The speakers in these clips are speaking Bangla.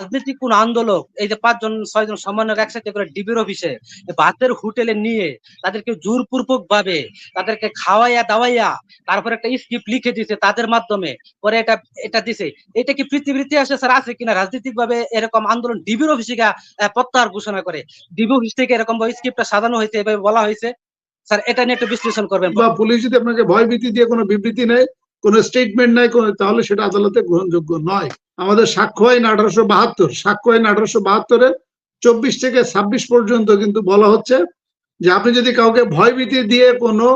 রাজনৈতিক কোন আন্দোলক, এই যে পাঁচজন, ছয়জন সমন্বয়ক একসাথে করে ডিবির অফিসে ভাতের হোটেলে নিয়ে তাদেরকে জোরপূর্বক ভাবে তাদেরকে খাওয়াইয়া দাওয়াইয়া তারপর একটা স্ক্রিপ্ট লিখে দিছে তাদের মাধ্যমে, পরে এটা এটা দিছে। এটা কি পৃথিবীর ইতিহাসে স্যার আছে কিনা? রাজনৈতিক ভাবে এরকম আন্দোলন ডিবির অফিসে প্রত্যাহার ঘোষণা করে। ডিবি অফিস থেকে এরকম স্ক্রিপ্টটা সাজানো হয়েছে, এভাবে বলা হয়েছে। স্যার, এটা নিয়ে একটু বিশ্লেষণ করবেন। পুলিশ যদি আপনাকে ভয়ভীতি দিয়ে কোনো বিবৃতি নেয় কোনো স্টেটমেন্ট কোনো তাহলে সেটা আদালতে গ্রহণযোগ্য নয়। আমাদের সাক্ষ্য আইন আঠারোশো বাহাত্তর। সাক্ষ্য আইন আঠারোশো বাহাত্তরে চব্বিশ থেকে ছাব্বিশ পর্যন্ত কিন্তু বলা হচ্ছে যে আপনি যদি কাউকে ভয়ভীতি দিয়ে কোনো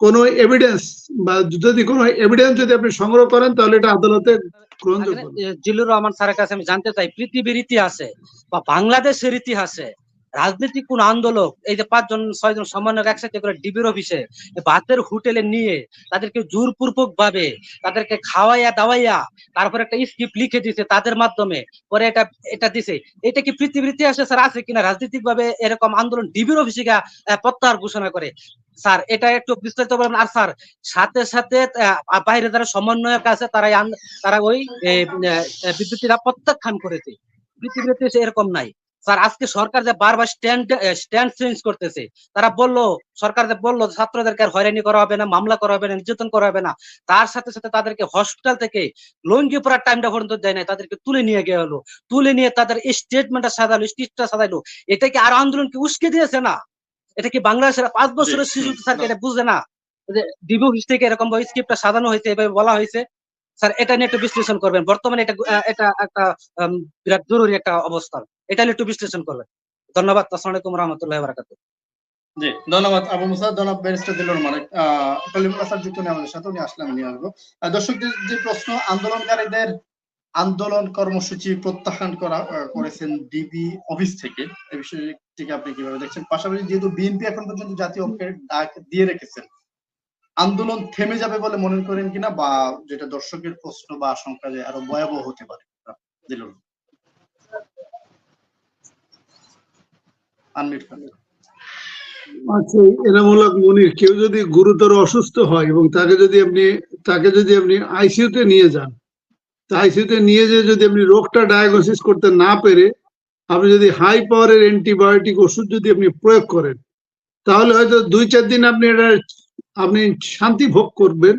কোনো এভিডেন্স বা যদি কোনো এভিডেন্স যদি আপনি সংগ্রহ করেন, তাহলে এটা আদালতে গ্রহণযোগ্য জিল্লুর রহমান স্যারের কাছে আমি জানতে চাই, পৃথিবীর ইতিহাসে বা বাংলাদেশের ইতিহাসে রাজনৈতিক কোন আন্দোলক, এই যে পাঁচজন, ছয়জন সমন্বয়ক একসাথে করে ডিবির অফিসে ভাতের হোটেলে নিয়ে তাদেরকে জোরপূর্বক ভাবে তাদেরকে খাওয়াইয়া দাওয়াইয়া তারপর একটা স্ক্রিপ্ট লিখে দিছে তাদের মাধ্যমে, পরে এটা এটা দিছে। এটা কি পৃথিবীর ইতিহাসে স্যার আছে কিনা? রাজনৈতিক ভাবে এরকম আন্দোলন ডিবির অফিসে প্রত্যাহার ঘোষণা করে। স্যার, এটা একটু বিস্তারিত বলবেন। আর স্যার, সাথে সাথে বাইরে যারা সমন্বয়ক আছে তারা তারা ওই বিদ্যুতিরা প্রত্যাখ্যান করেছে। পৃথিবীতে দেশে এরকম নাই। স্যার আজকে সরকার যে বারবার স্ট্যান্ড স্ট্যান্ড চেঞ্জ করতেছে তারা বলল সরকার যে বলল ছাত্রদেরকে আর হয়রানি করা হবে না মামলা করা হবে না নির্যাতন করা হবে না তার সাথে সাথে তাদেরকে হসপিটাল থেকে লঙ্গি পড়ার টাইমটা পর্যন্ত দেয় নাই তাদেরকে তুলে নিয়ে গিয়ে হলো তুলে নিয়ে তাদের স্টেটমেন্টটা সাজালো স্টিচটা সাজাইলো এটা কি আরও আন্দোলনকে উস্কে দিয়েছে না? এটা কি বাংলাদেশের পাঁচ বছরের শিশু স্যার এটা বুঝে না। যে ডিবি থেকে এরকম স্ক্রিপ্টটা সাজানো হয়েছে এভাবে বলা হয়েছে। স্যার, এটা নিয়ে একটু বিশ্লেষণ করবেন। বর্তমানে এটা এটা একটা বিরাট জরুরি একটা অবস্থান। এটা নিয়ে একটু বিশ্লেষণ করবেন। ধন্যবাদ। আসসালামু আলাইকুম রহমতুল্লাহ বারাকাতুহ জি, ধন্যবাদ। আবু মুসা ধন্যবাদ ব্যারিস্টার দিলুর মালিক। কলিমুল্লাহ স্যার যুক্ত আমাদের সাথে উনি আসলে আমি নিয়ে আসব দর্শকদের যে প্রশ্ন, আন্দোলনকারীদের আন্দোলন কর্মসূচি প্রত্যাখ্যান করা করেছেন ডিবি অফিস থেকে, এই বিষয়টিকে আপনি কীভাবে দেখছেন? পাশাপাশি যেহেতু বিএনপি এখন পর্যন্ত জাতীয় ঐক্যের ডাক দিয়ে রেখেছেন আন্দোলন থেমে যাবে বলে মনে করেন কিনা বা যেটা দর্শকের প্রশ্ন বা আশঙ্কা যে আরও ভয়াবহ হতে পারে দিলুর আচ্ছা এনামূলক মনির, কেউ যদি গুরুতর অসুস্থ হয় এবং তাকে যদি আপনি, তাকে যদি আপনি আইসিইউতে নিয়ে যান, তা আইসিইউতে নিয়ে যেয়ে যদি আপনি রোগটা ডায়াগনোসিস করতে না পেরে, আপনি যদি হাই পাওয়ারের অ্যান্টিবায়োটিক ওষুধ যদি আপনি প্রয়োগ করেন, তাহলে হয়তো দুই চার দিন আপনি এটা আপনি শান্তি ভোগ করবেন।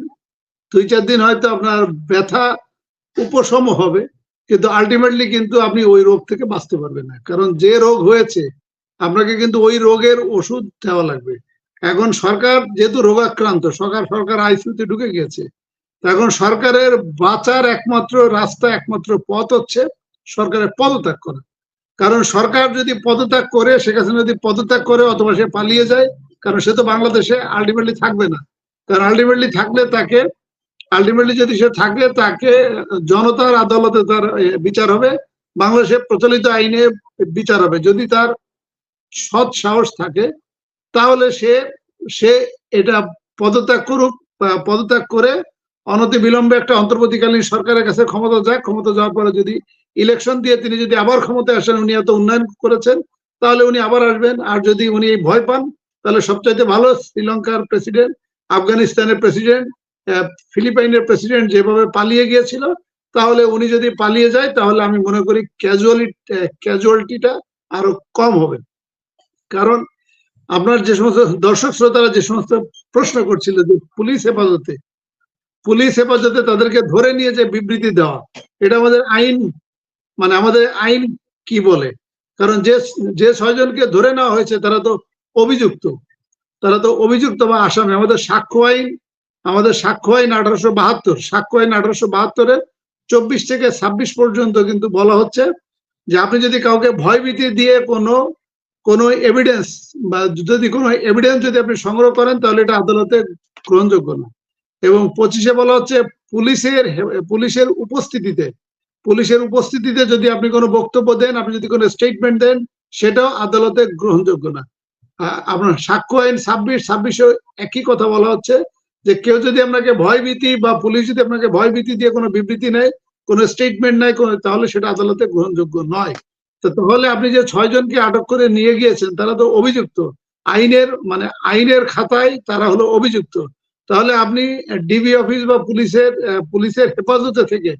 দুই চার দিন হয়তো আপনার ব্যথা উপশম হবে, কিন্তু আলটিমেটলি কিন্তু আপনি ওই রোগ থেকে বাঁচতে পারবেন না। কারণ যে রোগ হয়েছে, আপনাকে কিন্তু ওই রোগের ওষুধ দেওয়া লাগবে। এখন সরকার যেহেতু রোগাক্রান্ত, সরকার সরকার আইসিউতে ঢুকে গেছে এখন সরকারের বাঁচার একমাত্র রাস্তা, একমাত্র পথ হচ্ছে সরকারের পদত্যাগ করা। কারণ সরকার যদি পদত্যাগ করে হাসিনা যদি পদত্যাগ করে অথবা সে পালিয়ে যায় কারণ সে তো বাংলাদেশে আলটিমেটলি থাকবে না। কারণ আলটিমেটলি থাকলে তাকে আলটিমেটলি যদি সে থাকে, তাকে জনতার আদালতে তার বিচার হবে, বাংলাদেশে প্রচলিত আইনে বিচার হবে। যদি তার সৎ সাহস থাকে, তাহলে সে সে এটা পদত্যাগ করুক পদত্যাগ করে অনতি বিলম্বে একটা অন্তর্বর্তীকালীন সরকারের কাছে ক্ষমতা যাক। ক্ষমতা যাওয়ার পরে যদি ইলেকশন দিয়ে তিনি যদি আবার ক্ষমতায় আসেন, উনি এত উন্নয়ন করেছেন, তাহলে উনি আবার আসবেন। আর যদি উনি ভয় পান তাহলে সবচাইতে ভালো শ্রীলঙ্কার প্রেসিডেন্ট, আফগানিস্তানের প্রেসিডেন্ট ফিলিপাইনের প্রেসিডেন্ট যেভাবে পালিয়ে গিয়েছিল, তাহলে উনি যদি পালিয়ে যায়, তাহলে আমি মনে করি ক্যাজুয়ালি ক্যাজুয়ালিটিটা আরও কম হবে। কারণ আপনার যে সমস্ত দর্শক শ্রোতারা যে সমস্ত প্রশ্ন করছিল যে পুলিশ হেফাজতে পুলিশ হেফাজতে তাদেরকে ধরে নিয়ে যে বিবৃতি দেওয়া, এটা আমাদের আইন মানে আমাদের আইন কি বলে? কারণ যে যে ছয়জনকে ধরে নেওয়া হয়েছে, তারা তো অভিযুক্ত। তারা তো অভিযুক্ত বা আসামি। আমাদের সাক্ষ্য আইন, আমাদের সাক্ষ্য আইন আঠারোশো বাহাত্তর। সাক্ষ্য আইন আঠারোশো বাহাত্তরে চব্বিশ থেকে ছাব্বিশ পর্যন্ত কিন্তু বলা হচ্ছে যে আপনি যদি কাউকে ভয়ভীতি দিয়ে কোনো কোনো এভিডেন্স বা যদি কোনো এভিডেন্স যদি আপনি সংগ্রহ করেন, তাহলে এটা আদালতে গ্রহণযোগ্য না। এবং পঁচিশে বলা হচ্ছে পুলিশের পুলিশের উপস্থিতিতে পুলিশের উপস্থিতিতে যদি আপনি কোনো বক্তব্য দেন, আপনি যদি কোনো স্টেটমেন্ট দেন, সেটাও আদালতে গ্রহণযোগ্য না। আপনার সাক্ষ্য আইন ছাব্বিশ, ছাব্বিশে একই কথা বলা হচ্ছে যে কেউ যদি আপনাকে ভয়ভীতি বা পুলিশ যদি আপনাকে ভয়ভীতি দিয়ে কোনো বিবৃতি নেয়, কোনো স্টেটমেন্ট নেয়, কোনো তাহলে সেটা আদালতে গ্রহণযোগ্য নয়। তো তাহলে আপনি যে ছয় জনকে আটক করে নিয়ে গিয়েছেন, তারা তো অভিযুক্ত। আইনের মানে আইনের খাতায় তারা হলো অভিযুক্ত। তাহলে আপনি ডিবি অফিস বা পুলিশের পুলিশের হেফাজতে থেকে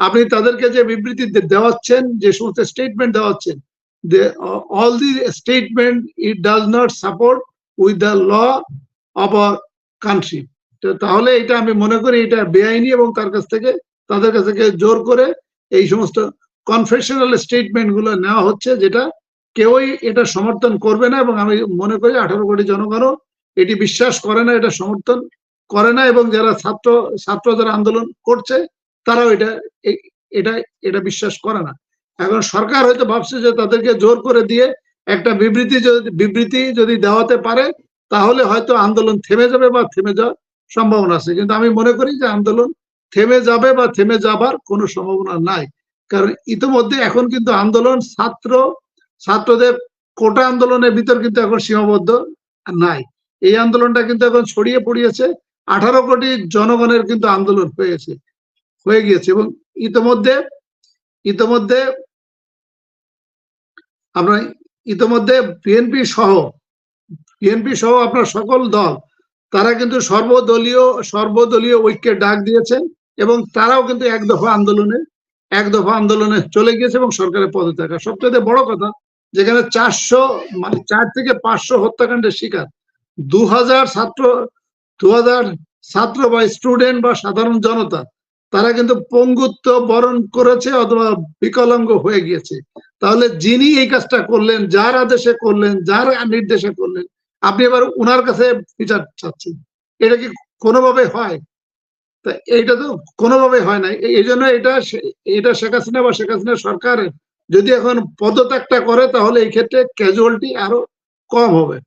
আপনি তাদেরকে যে বিবৃতি দেওয়াচ্ছেন, যে সমস্ত statement দেওয়াচ্ছেন all the statement it does not support with the law of a country তাহলে এটা আমি মনে করি এটা বেআইনি এবং তার কাছ থেকে, তাদের কাছ থেকে জোর করে এই সমস্ত কনফেশনাল স্টেটমেন্টগুলো নেওয়া হচ্ছে, যেটা কেউই এটা সমর্থন করবে না এবং আমি মনে করি আঠারো কোটি জনগণও এটি বিশ্বাস করে না, এটা সমর্থন করে না এবং যারা ছাত্র ছাত্র যারা আন্দোলন করছে, তারাও এটা এটা এটা বিশ্বাস করে না। এখন সরকার হয়তো ভাবছে যে তাদেরকে জোর করে দিয়ে একটা বিবৃতি যদি বিবৃতি যদি দেওয়াতে পারে, তাহলে হয়তো আন্দোলন থেমে যাবে বা থেমে যাওয়ার সম্ভাবনা আছে। কিন্তু আমি মনে করি যে আন্দোলন থেমে যাবে বা থেমে যাবার কোনো সম্ভাবনা নাই। কারণ ইতিমধ্যে এখন কিন্তু আন্দোলন ছাত্র, ছাত্রদের কোটা আন্দোলনের ভিতর কিন্তু এখন সীমাবদ্ধ নাই। এই আন্দোলনটা কিন্তু এখন ছড়িয়ে পড়িয়েছে। আঠারো কোটি জনগণের কিন্তু আন্দোলন হয়েছে, হয়ে গিয়েছে এবং ইতিমধ্যে ইতিমধ্যে আমরা ইতিমধ্যে বিএনপি সহ বিএনপি সহ আপনার সকল দল, তারা কিন্তু সর্বদলীয় সর্বদলীয় ঐক্যের ডাক দিয়েছেন এবং তারাও কিন্তু এক দফা আন্দোলনে, এক দফা আন্দোলনে চলে গিয়েছে এবং সরকারের পদে থাকা সবচেয়ে বড় কথা, যেখানে চারশো মানে চার থেকে পাঁচশো হত্যাকাণ্ডের শিকার দু হাজার ছাত্র দু হাজার ছাত্র বা স্টুডেন্ট বা সাধারণ জনতা, তারা কিন্তু পঙ্গুত্ব বরণ করেছে অথবা বিকলাঙ্গ হয়ে গিয়েছে। তাহলে যিনি এই কাজটা করলেন, যার আদেশে করলেন, যার নির্দেশে করলেন, আপনি এবার উনার কাছে বিচার চাচ্ছেন। এটা কি কোনোভাবে হয়? তা এইটা তো কোনোভাবে হয় না। এই- এই জন্য এটা এটা শেখ হাসিনা বা শেখ হাসিনা সরকার যদি এখন পদত্যাগটা করে, তাহলে এই ক্ষেত্রে ক্যাজুয়ালিটি আরও কম হবে।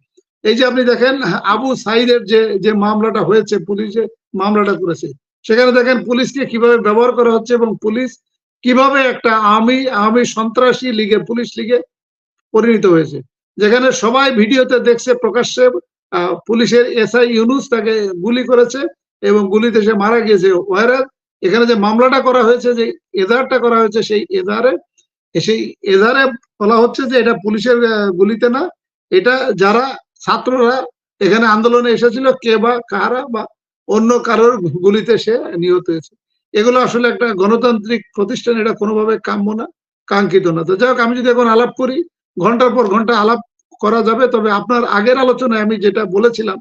এই যে আপনি দেখেন, আবু সাইদের যে যে মামলাটা হয়েছে, পুলিশে মামলাটা করেছে, সেখানে দেখেন পুলিশকে কীভাবে ব্যবহার করা হচ্ছে এবং পুলিশ কীভাবে একটা আমি আমি সন্ত্রাসী লিগে, পুলিশ লিগে পরিণত হয়েছে। যেখানে সবাই ভিডিওতে দেখছে প্রকাশ্যে পুলিশের এসআই ইউনুস তাকে গুলি করেছে এবং গুলিতে সে মারা গিয়েছে ওয়ারাজ এখানে যে মামলাটা করা হয়েছে, যে এজাহারটা করা হয়েছে, সেই এজাহারে সেই এজাহারে বলা হচ্ছে যে এটা পুলিশের গুলিতে না, এটা যারা ছাত্ররা এখানে আন্দোলনে এসেছিল, কে বা কারা বা অন্য কারোর গুলিতে সে নিহত হয়েছে। এগুলো আসলে একটা গণতান্ত্রিক প্রতিষ্ঠান, এটা কোনোভাবে কাম্য না, কাঙ্ক্ষিত না। তো যাই হোক, আমি যদি এখন আলাপ করি, ঘণ্টার পর ঘণ্টা আলাপ করা যাবে, তবে আপনার আগের আলোচনায় আমি যেটা বলেছিলাম,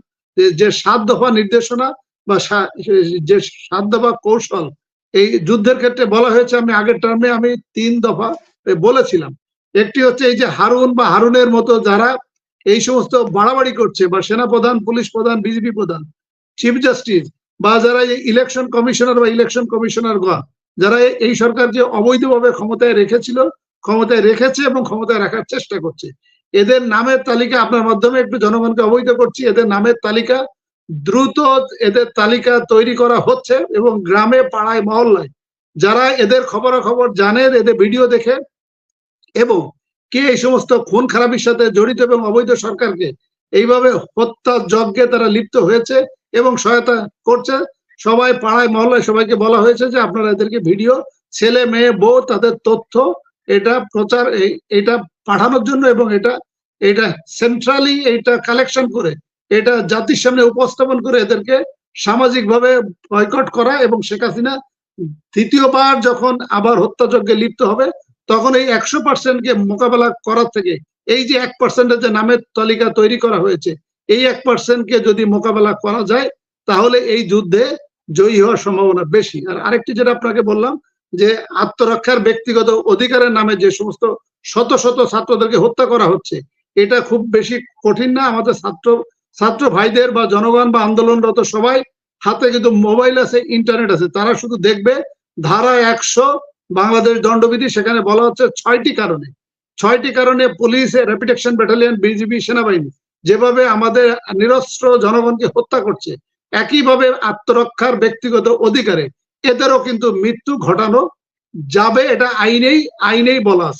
যে সাত দফা নির্দেশনা বা যে সাত দফা কৌশল, এই যুদ্ধের ক্ষেত্রে বলা হয়েছে, আমি আগের টার্মে আমি তিন দফা বলেছিলাম। একটি হচ্ছে এই যে হারুন বা হারুনের মতো যারা এই সমস্ত বাড়াবাড়ি করছে, বা সেনা প্রধান পুলিশ প্রধান, বিজেপি প্রধান, চিফ জাস্টিস বা যারা ইলেকশন কমিশনার বা ইলেকশন কমিশনার গণ যারা এই সরকারকে অবৈধভাবে ক্ষমতায় রেখেছিল, ক্ষমতায় রেখেছে এবং ক্ষমতায় রাখার চেষ্টা করছে। এদের নামের তালিকা আপনার মাধ্যমে একটু জনগণকে অবহিত করছি, এদের নামের তালিকা দ্রুত এদের তালিকা তৈরি করা হচ্ছে এবং গ্রামে, পাড়ায়, মহল্লায় যারা এদের খবরাখবর জানেন, এদের ভিডিও দেখে এবং কে এই সমস্ত খুন খারাপির সাথে জড়িত এবং অবৈধ সরকারকে এইভাবে হত্যা যজ্ঞে তারা লিপ্ত হয়েছে এবং সহায়তা করছে। সবাই পাড়ায়, মহল্লায় সবাইকে বলা হয়েছে যে আপনারা এদেরকে ভিডিও, ছেলে, মেয়ে, বউ, তাদের তথ্য, এটা প্রচার এটা পাঠানোর জন্য এবং এটা এটা সেন্ট্রালি এটা কালেকশন করে, এটা জাতির সামনে উপস্থাপন করে এদেরকে সামাজিকভাবে বয়কট করা এবং শেখ হাসিনা দ্বিতীয়বার যখন আবার হত্যাযজ্ঞে লিপ্ত হবে, তখন এই একশো পার্সেন্টকে মোকাবেলা করার থেকে, এই যে এক পার্সেন্টের যে নামের তালিকা তৈরি করা হয়েছে এই এক পার্সেন্টকে যদি মোকাবেলা করা যায়, তাহলে এই যুদ্ধে জয়ী হওয়ার সম্ভাবনা বেশি। আর আরেকটি যেটা আপনাকে বললাম, যে আত্মরক্ষার ব্যক্তিগত অধিকারের নামে যে সমস্ত শত শত ছাত্রদেরকে হত্যা করা হচ্ছে, এটা খুব বেশি কঠিন না। আমাদের ছাত্র ছাত্র ভাইদের বা জনগণ বা আন্দোলনরত সবাই হাতে কিন্তু মোবাইল আছে, ইন্টারনেট আছে। তারা শুধু দেখবে ধারা একশো বাংলাদেশ দণ্ডবিধি, সেখানে বলা হচ্ছে ছয়টি কারণে। ছয়টি কারণে পুলিশ, র্যাপিড অ্যাকশন ব্যাটালিয়ন, বিজিবি, সেনাবাহিনী। যেভাবে আমাদের নিরস্ত্র জনগণকে হত্যা করছে, একইভাবে আত্মরক্ষার ব্যক্তিগত অধিকারে এদেরও কিন্তু মৃত্যু ঘটানো যাবে, এটা আইনেই আইনেই বলা আছে।